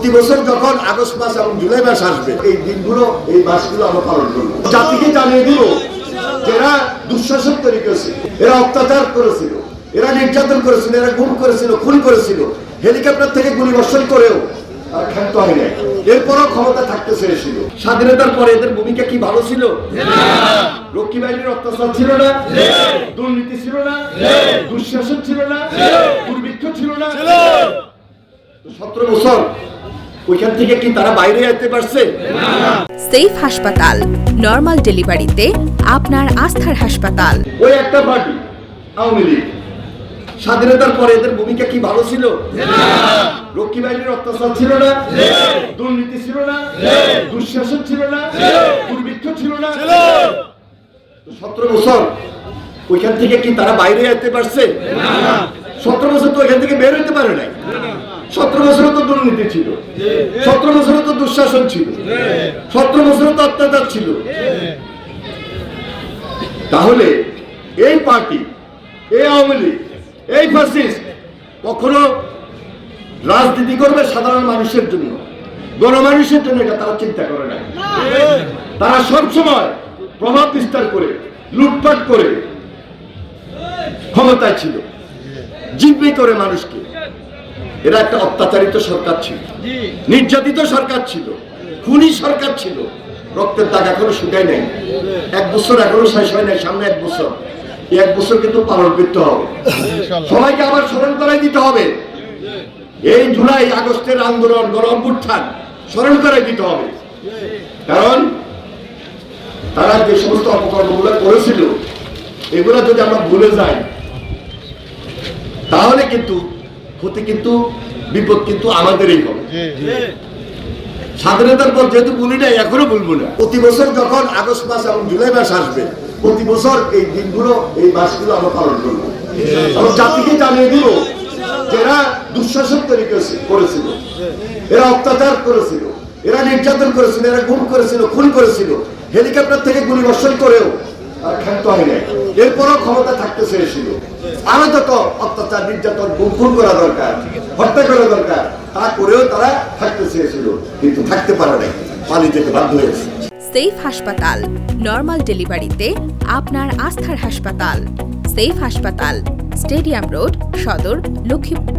প্রতি বছর যখন আগস্ট মাস এবং জুলাই মাস আসবে, এই দিনগুলো, এই মাসগুলো আমরা পালন করব। জাতিকে জানিয়ে দিব এরা দুঃশাসন তৈরি করেছিল, এরা অত্যাচার করেছিল, এরা নির্যাতন করেছিল, এরা গুম করেছিল, খুন করেছিল। হেলিকপ্টার থেকে গুলি বর্ষণ করেও ক্ষান্ত হয় নাই। এরপরও ক্ষমতা থাকতে চেয়েছিল। স্বাধীনতার পরে এদের ভূমিকা কি ভালো ছিল? রক্ষী বাহিনীর অত্যাচার ছিল না, দুর্নীতি ছিল না, দুঃশাসন ছিল না, দুর্ভিক্ষ ছিল না। সতেরো বছর ওইখান থেকে কি তারা বাইরে যেতে পারছে? সেফ হাসপাতাল নর্মাল ডেলিভারিতে আপনার আস্থার হাসপাতাল। ওই একটা পার্টি আওয়ামী লীগ। স্বাধীনতার পরে এদের ভূমিকা কি ভালো ছিল? রক্ষী বাহিনীর অত্যাচার ছিল না? দুর্নীতি ছিল না? দুঃশাসন ছিল না? দুর্ভিক্ষ ছিল না? সতেরো বছর ওইখান থেকে কি তারা বাইরে যেতে পারছে? সতেরো বছর তো ওইখান থেকে বের হইতে পারে নাই। সতেরো বছরও তো দুর্নীতি ছিল। সতেরো বছরও তো দুঃশাসন ছিল। সতেরো বছরও তো অত্যাচার ছিল। তাহলে এই পার্টি এই আওয়ামী লীগ এই ফ্যাসিস্ট কখনো রাজনীতি করবে সাধারণ মানুষের জন্য? গণমানুষের জন্য এটা তারা চিন্তা করে না তারা সবসময় প্রভাব বিস্তার করে লুটপাট করে ক্ষমতায় ছিল। জিম্মি করে মানুষকে। এরা একটা অত্যাচারিত সরকার ছিল। নির্যাতিত সরকার ছিল। খুনি সরকার ছিল। রক্তের দাগ এখনও শুকায় নাই। এক বছর এখনও শেষ হয় নাই সামনে এক বছর। এই এক বছর কিন্তু পালন করতে হবে সবাইকে আবার স্মরণ করাই দিতে হবে। এই জুলাই আগস্টের আন্দোলন গণ অভ্যুত্থান স্মরণ করাই দিতে হবে। কারণ তারা যে সমস্ত অপকর্মগুলো করেছিল এগুলো যদি আমরা ভুলে যাই তাহলে কিন্তু ক্ষতি কিন্তু বিপদ কিন্তু আমাদেরই হবে। স্বাধীনতার পর যেহেতু বলি নাই এখনও বলব না প্রতি বছর যখন আগস্ট মাস এবং জুলাই মাস আসবে প্রতি বছর এই দিনগুলো এই মাসগুলো আমরা পালন করব। এবং জাতিকে জানিয়ে দিব এরা দুঃশাসন তৈরি করেছিল এরা অত্যাচার করেছিল এরা নির্যাতন করেছিল এরা গুম করেছিল খুন করেছিল হেলিকপ্টার থেকে গুলি বর্ষণ করেও আর ক্ষান্ত হয় নাই। এরপরও ক্ষমতা থাকতে চেয়েছিল। আরও অত্যাচার, নির্যাতন গুম করা দরকার, হত্যা করা দরকার, তা করেও তারা থাকতে চেয়েছিল, কিন্তু থাকতে পারে নাই, পালিয়ে যেতে বাধ্য হয়েছে। সেফ হাসপাতাল, নর্মাল ডেলিভারিতে আপনার আস্থার হাসপাতাল, সেফ হাসপাতাল, স্টেডিয়াম রোড, সদর, লক্ষ্মীপুর।